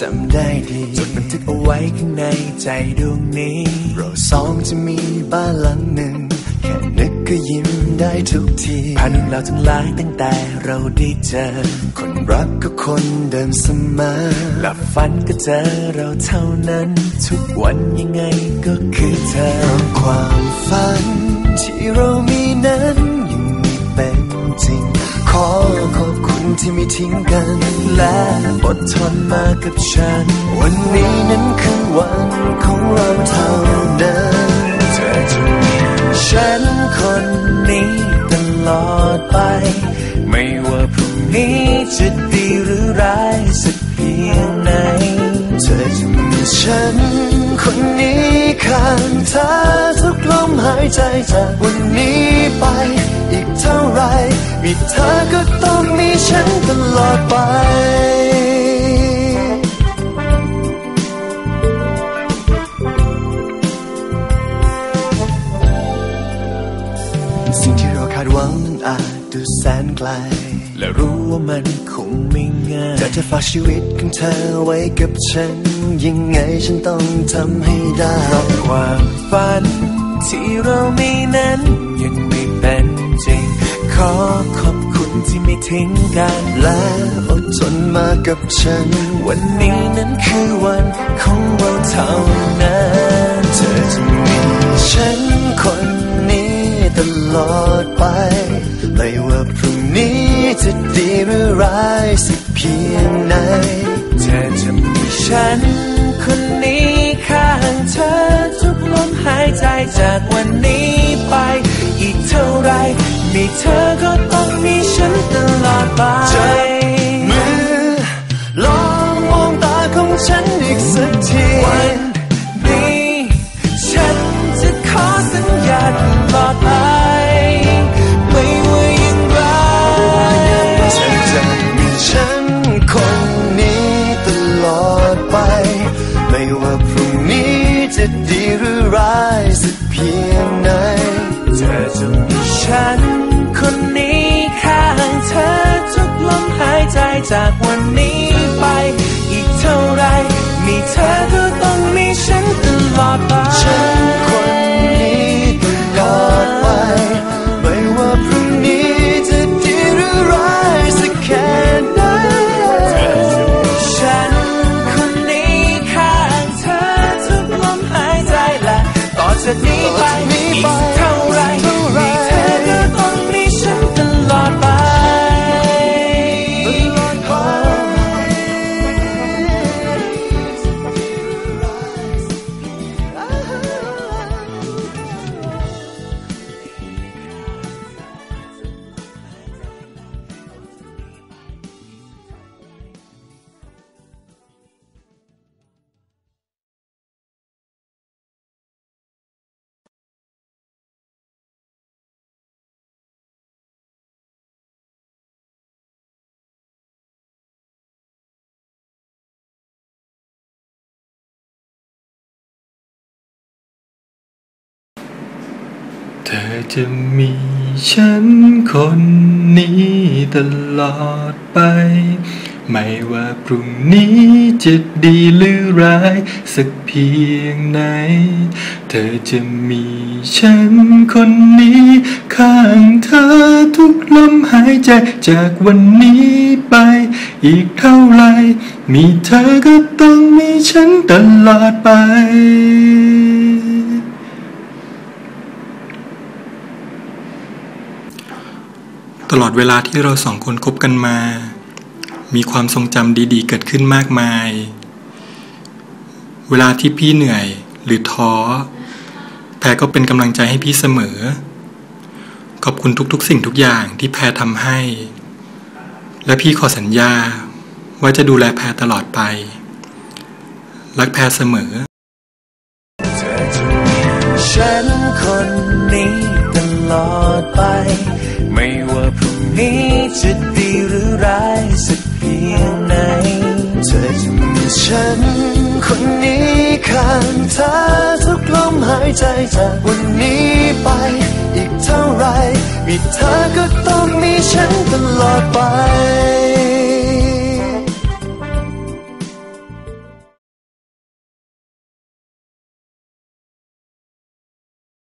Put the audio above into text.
จำได้ดีจดบันทึกเอาไว้ข้างในใจดวงนี้ เราสองจะมีบ้านหลังหนึ่ง แค่นึกก็ยิ้มได้ทุกทีผ่านเรื่องราวทั้งหลายตั้งแต่เราได้เจอ คนรักก็คนเดิมเสมอหลับฝันก็เจอเราเท่านั้น ทุกวันยังไงก็คือเธอความฝันที่เรา ดทนมากับฉัน วันนี้นั้นคือวันของเราเท่านั้นเธอจะมีฉันคนนี้ตลอดไป ไม่ว่าพรุ่งนี้จะดีหรือร้ายสักเพียงไหนเธอจะมีฉันคนนี้ข้างเธอทุกลมหายใจจากวันนี้ไป อีกเท่าไรมีเธอก็ต้องมีฉันตลอดไป วังนั้นอาจดูแสนไกล และรู้ว่ามันคงไม่ง่ายแต่จะฝากชีวิตของเธอไว้กับฉัน ยังไงฉันต้องทำให้ได้เพราะความฝัน ที่เรามีนั้นยังไม่เป็นจริง ขอขอบคุณที่ไม่ทิ้งกัน และอดทนมากับฉัน วันนี้นั้นคือวันของเราเท่านั้น เธอจะมีฉัน ลอดไป ไม่ว่าพรุ่งนี้จะดีหรือร้ายสักเพียงไหนเธอจะมีฉันคนนี้ข้างเธอทุกลมหายใจจากวันนี้ไป อีกเท่าไร มีเธอก็ต้องมีฉันตลอดไป จะดีหรือร้ายสักเพียงไหนเธอจะมีฉัน คนนี้ข้างเธอทุกลมหายใจจากวันนี้ไป อีกเท่าไร มีเธอก็ต้องมีฉันตลอดไป ต่อจาก เธอจะมีฉันคนนี้ตลอดไป ไม่ว่าพรุ่งนี้จะดีหรือร้ายสักเพียงไหน เธอจะมีฉันคนนี้ ข้างเธอทุกลมหายใจจากวันนี้ไป อีกเท่าไร มีเธอก็ต้องมีฉันตลอดไป ตลอดเวลาที่เราสองคนคบกันมา มีความทรงจำดีๆ เกิดขึ้นมากมาย เวลาที่พี่เหนื่อยหรือท้อ แพรก็เป็นกำลังใจให้พี่เสมอ ขอบคุณทุกๆ สิ่งทุกอย่างที่แพรทำให้ และพี่ขอสัญญาว่าจะดูแลแพรตลอดไป รักแพรเสมอ ฉันคนนี้ ลอดไป ไม่ว่าพรุ่งนี้จะดีหรือร้ายสักเพียงไหนเธอจะมีฉัน คนนี้ข้างเธอทุกลมหายใจจากวันนี้ไป อีกเท่าไรมีเธอก็ต้องมีฉันตลอดไป